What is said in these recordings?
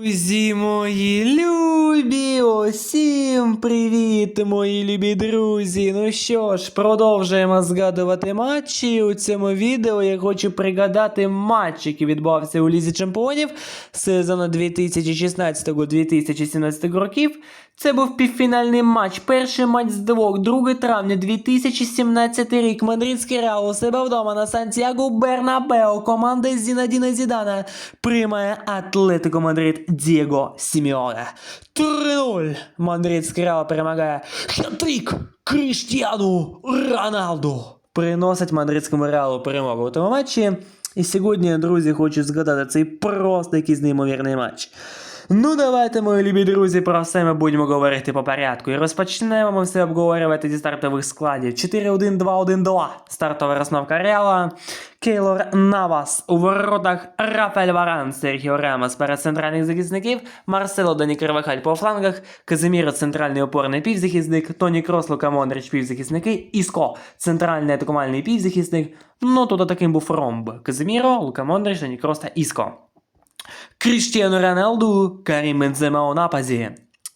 Друзі мої любі, усім привіт, мої любі друзі. Ну що ж, продовжуємо згадувати матчі. У цьому відео я хочу пригадати матч, який відбувався у Лізі Чемпіонів сезону 2016-2017 років. Це був півфінальний матч, перший матч з двох, 2 травня 2017 рік. Мадридський Реал у себе вдома на Сантьяго Бернабео. Команда Зінадіна Зідана приймає Атлетико Мадрид Дієго Сіміоне. 3-0. Мадридський Реал перемагає Хет-трик Кріштіану Роналду. Приносить мадридському реалу перемогу у тому матчі. І сьогодні, друзі, хочу згадати цей просто якийсь неймовірний матч. Ну, давайте, мої любі друзі, про все ми будемо говорити по порядку. І розпочнемо ми все обговорювати зі стартових складів. 4-1-2-1-2. Стартова розновка Реала. Кейлор Навас у воротах Рафаель Варан, Серхіо Рамос перед центральних захисників, Марсело Дані Карвахаль по флангах, Казиміро центральний опорний півзахисник, Тоні Крос, Лука Мондрич півзахисники, Іско центральний атакувальний півзахисник. Ну тут таким був ромб. Казиміро, Лука Мондрич, Тоні Крос та Іско. Кріштіану Роналду, Карім Бензема у нападі.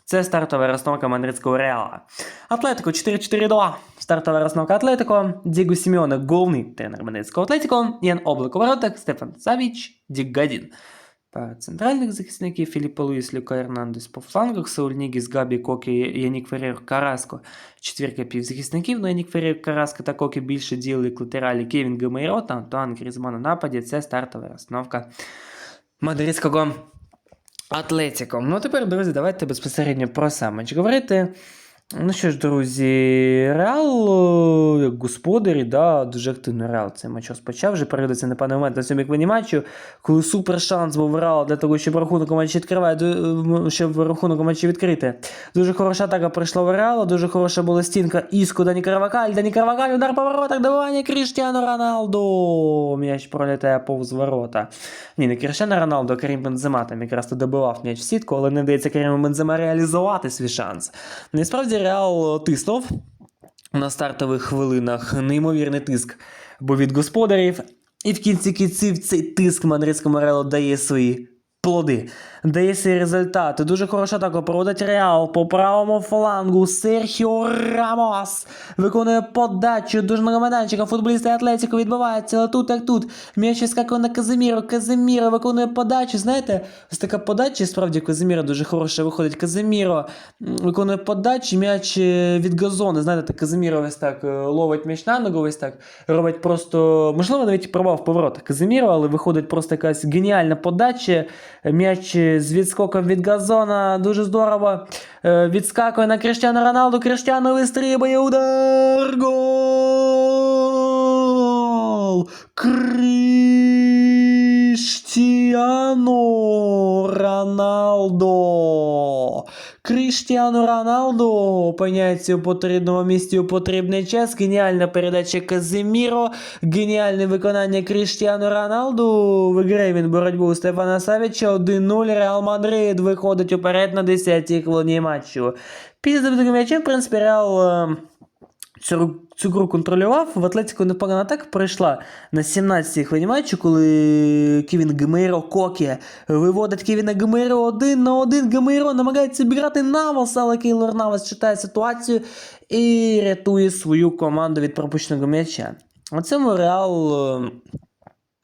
Це стартова розновка мадридського Реала. Атлетико 4-4-2. Стартова розновка Атлетико. Діго Сімеоне, головний тренер мадридського Атлетико. Ян Облик воротах, Стефан Савіч, Дік Гадін. Пара центральних захисників Філіппо Луїс, Люка Ернандес по флангах, Сауль Нігіс, Габі, Кокі, Янік Феррер, Караско. Четвірка півзахисників, но Янік Феррер, Караско та Кокі більше діяли як Кевін Гамейро та Антуан Грізман нападі. Це стартова розновка мадридського Атлетіко. Ну, тепер, друзі, давайте безпосередньо про сам говорити. Ну що ж, друзі, Реал, як господарі, да, дуже активно Реал цей матч розпочав. Вже передається на певний момент на сьомій хвилині матчу, коли супер шанс був Реал для того, щоб рахунок матчі відкриває, щоб рахунок матчі відкрити. Дуже хороша атака прийшла в Реала, дуже хороша була стінка Іску, Дані Карвакаль, Дані Карвакаль, удар по воротах, добивання Кріштіану Роналду. М'яч пролітає повз ворота. Ні, не Кріштіану Роналду, а Карім Бензема там якраз то добивав м'яч в сітку, але не вдається Каріму Бензема реалізувати свій шанс. Насправді Реал тиснув на стартових хвилинах неймовірний тиск був від господарів. І в кінці кінців цей тиск Мандрицько Морело дає свої плоди, дає свої результати. Дуже хороша атака проводить Реал по правому флангу. Серхіо Рамос виконує подачу дужного майданчика. Футболісти Атлетіко відбиваються, але тут як тут. М'яч скакує на Казиміро. Казиміро виконує подачу. Знаєте, ось така подача, справді Казиміро дуже хороша виходить. Казиміро виконує подачу, м'яч е, від газону. Знаєте, так Казиміро ось так е, ловить м'яч на ногу, ось так робить просто, можливо, навіть і пробував в поворотах Казиміро, але виходить просто якась геніальна подача. М'яч е, з відскоком від газона, дуже здорово. Е, Відскакує на Криштіану Роналду. Криштіану вистрибує удар. Гол! Криштіану Роналдо. Кріштіану Роналду опиняється у потрібному місці у потрібний час. Геніальна передача Казиміро. Геніальне виконання Кріштіану Роналду. Виграє він боротьбу у Стефана Савіча. 1-0. Реал Мадрид виходить уперед на 10-й хвилині матчу. Після м'яча, в принципі, Реал. Цю, цю гру контролював. В Атлетико непогана атака пройшла на 17-й хвилині матчу, коли Кевін Гемейро Кокі виводить Кевіна Гемейро один на один. Гемейро намагається обіграти Навас, але Кейлор Навас читає ситуацію і рятує свою команду від пропущеного м'яча. На цьому Реал,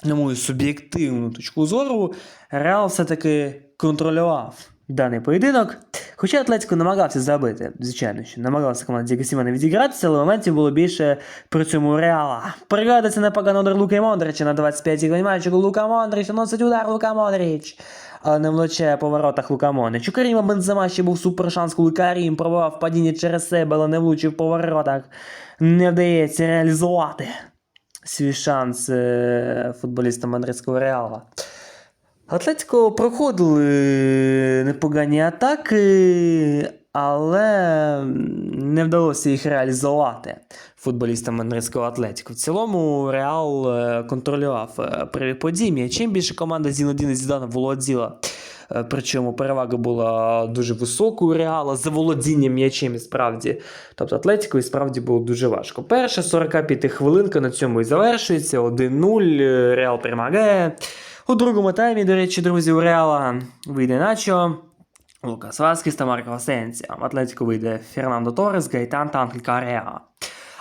на мою суб'єктивну точку зору, Реал все-таки контролював даний поєдинок. Хоча Атлетико намагався забити, звичайно, що намагався команда Діго Сімена відігратися, але моментів було більше при цьому Реала. Пригадується непоганий удар Луки Мондрича на 25-й хвилині. Лука Мондрич наносить удар Лука Мондрич. Але не влучає по воротах Лука Мондрич. У Каріма Бензема ще був супер шанс, коли Карім пробував падіння через себе, але не влучив по воротах. Не вдається реалізувати свій шанс е, футболістам мадридського Реала. Атлетико проходили непогані атаки, але не вдалося їх реалізувати футболістам мадридського Атлетико. В цілому Реал е, контролював е, перебіг подій. М'ячем більше команда Зінодіна Зідана володіла. Е, Причому перевага була дуже високою Реала за володінням м'ячем і справді. Тобто Атлетико і справді було дуже важко. Перша 45 хвилинка на цьому і завершується. 1-0. е, Реал перемагає. У другому таймі, до речі, друзі, у Реала вийде Начо, Лукас Васкіс та Марко Асенсіо. В Атлетико вийде Фернандо Торрес, Гайтан та Анхель Кареа.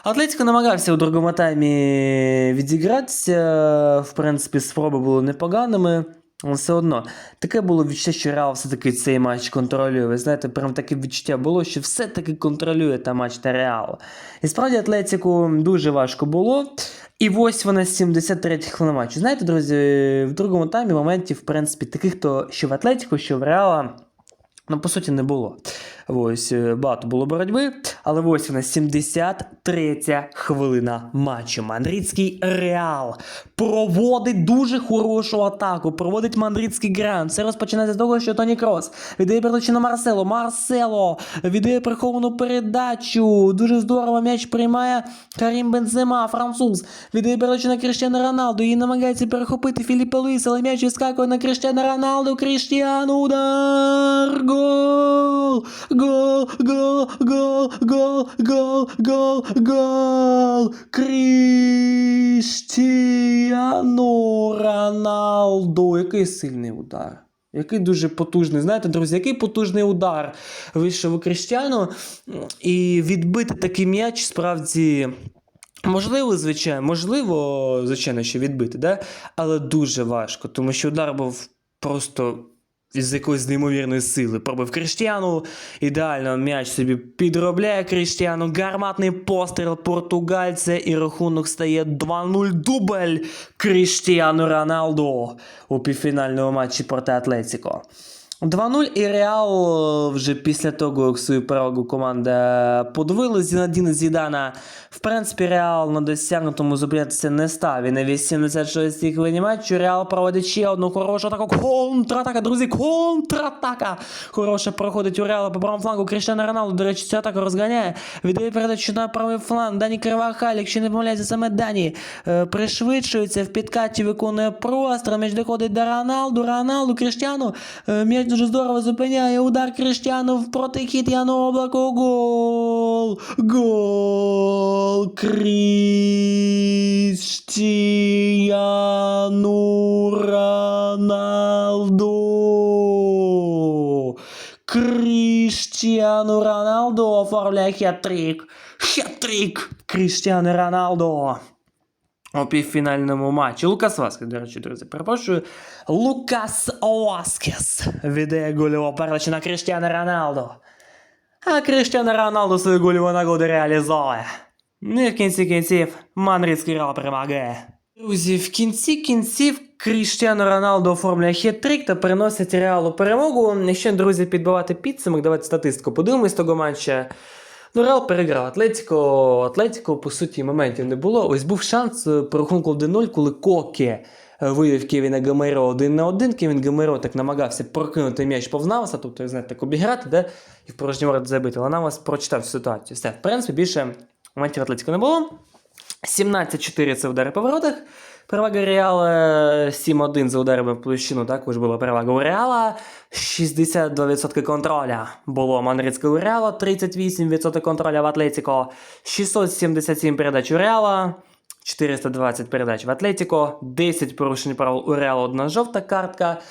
Атлетико намагався у другому таймі відігратися. В принципі, спроби були непоганими. Але все одно, таке було відчуття, що Реал все-таки цей матч контролює. Ви знаєте, прям таке відчуття було, що все-таки контролює та матч та Реал. І справді Атлетику дуже важко було. І ось вона 73 хвилина матчу. Знаєте, друзі, в другому таймі моментів, в принципі, таких, то що в Атлетіку, що в Реала, ну, по суті, не було. Ось е, багато було боротьби, але ось вона 73 хвилина матчу. Мадридський Реал проводить дуже хорошу атаку. Проводить мадридський гранд. Все розпочинається з того, що Тоні Крос віддає передачу на Марсело. Марсело віддає приховану передачу. Дуже здорово м'яч приймає Карім Бензема, француз. Віддає передачу на Кріштіану Роналду. І намагається перехопити Філіппе Луїс, але м'яч відскакує на Кріштіану Роналду. Кріштіану удар! Гол! Гол! Гол! Гол! Гол! Гол! Гол! Гол! Кріштіану Роналду. Який сильний удар. Який дуже потужний. Знаєте, друзі, який потужний удар вийшов у Кріштіану. І відбити такий м'яч справді. Можливо, звичайно, можливо, звичайно, що відбити, да? але дуже важко, тому що удар був просто з якоїсь неймовірної сили. Пробив Кріштіану, ідеально м'яч собі підробляє Кріштіану, гарматний постріл португальця і рахунок стає 2-0 дубль Кріштіану Роналду у півфінальному матчі проти Атлетіко. 2-0 і Реал вже після того, як свою перемогу команда подвила Зінадіна Зідана. В принципі, Реал на досягнутому зупинятися не став. І на 86-й хвилині матчу Реал проводить ще одну хорошу атаку. Контратака, друзі, контратака! Хороша проходить у Реала по правому флангу. Кріштиану Роналду, до речі, цю атаку розганяє. Віддає передачу на правий фланг. Дані Кривахаль, якщо не помиляється, саме Дані е, пришвидшується в підкаті, виконує простріл. М'яч доходить до Роналду. Роналду, Кріштиану. Е, М'яч дуже здорово зупиняє. Удар Кріштиану в протихід Яну Облаку. Гол! Гол! Кріштіану Роналду! Кріштіану Роналду оформляє хет-трик. Хет-трик Кріштіану Роналду. У півфінальному матчі. Лукас Васкес, до речі, друзі, перепрошую. Лукас Васкес віддає гольову передачу на Кріштіану Роналду. А Кріштіану Роналду свою гольову нагоду реалізує. Ну і в кінці кінців Мадридський Реал перемагає. Друзі, в кінці кінців Кріштіану Роналду оформлює хет-трик та переносить Реалу перемогу. Ще, друзі, підбивати підсумок, давайте статистику подивимось того матча. Ну, Реал переграв Атлетіко. Атлетіко, по суті, моментів не було. Ось був шанс по рахунку 1-0, коли Коке е, вивів Кевіна Гамейро один на один. Кевін Гамейро так намагався прокинути м'яч повз Наваса, тобто, знаєте, так обіграти, де і в порожній ворот забити. Але Навас прочитав цю ситуацію. Все, в принципі, більше моментів Атлетіко не було. 17-4 це удари по воротах. Перевага Реала 7-1 за ударами в площину, також була перевага у Реала. 62% контроля було Мадридського Реала, 38% контроля в Атлетіко, 677 передач у Реала, 420 передач в Атлетіко, 10 порушень правил у Реала, одна жовта картка.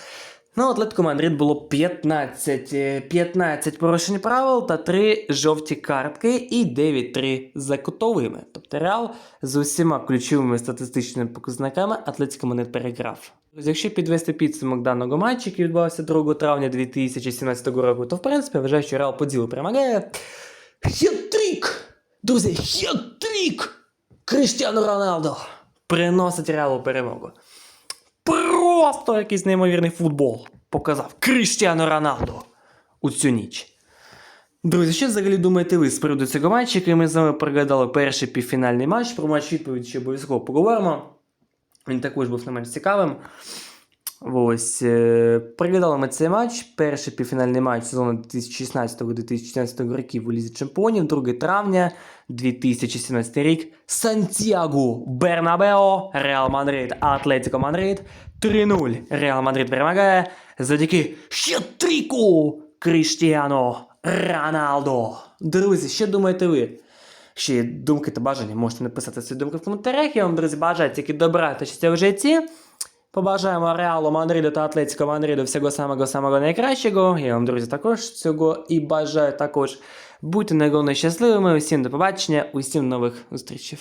Ну, Атлетико Мадрид було 15, е, 15 порушень правил та 3 жовті картки і 9-3 за кутовими. Тобто Реал з усіма ключовими статистичними показниками Атлетико Мадрид переграв. Якщо підвести підсумок даного матчу, який відбувався 2 травня 2017 року, то в принципі я вважаю, що Реал по ділу перемагає. Хет-трік! Друзі, хет-трік! Кріштіану Роналдо приносить Реалу перемогу. Просто якийсь неймовірний футбол показав Кріштіану Роналду у цю ніч. Друзі, що взагалі думаєте ви з приводу цього матчу, який ми з вами пригадали перший півфінальний матч. Про матч відповідь ще обов'язково поговоримо. Він також був не менш цікавим. Ось, е, пригадали ми цей матч. Перший півфінальний матч сезону 2016-2014 років у Лізі Чемпіонів, 2 травня 2017 рік. Сантьяго Бернабео, Реал Мадрид, Атлетико Мадрид. 3-0. Реал Мадрид перемагає завдяки хет-тріку Кріштіану Роналдо. Друзі, що думаєте ви? Ще думки та бажання, можете написати свої думки в коментарях. Я вам, друзі, бажаю тільки добра та щастя в житті. Побажаємо Реалу Мадриду та Атлетико Мадриду всього самого самого найкращого. Я вам, друзі, також цього і бажаю також бути найголовніше щасливими. Усім до побачення, усім нових зустрічей.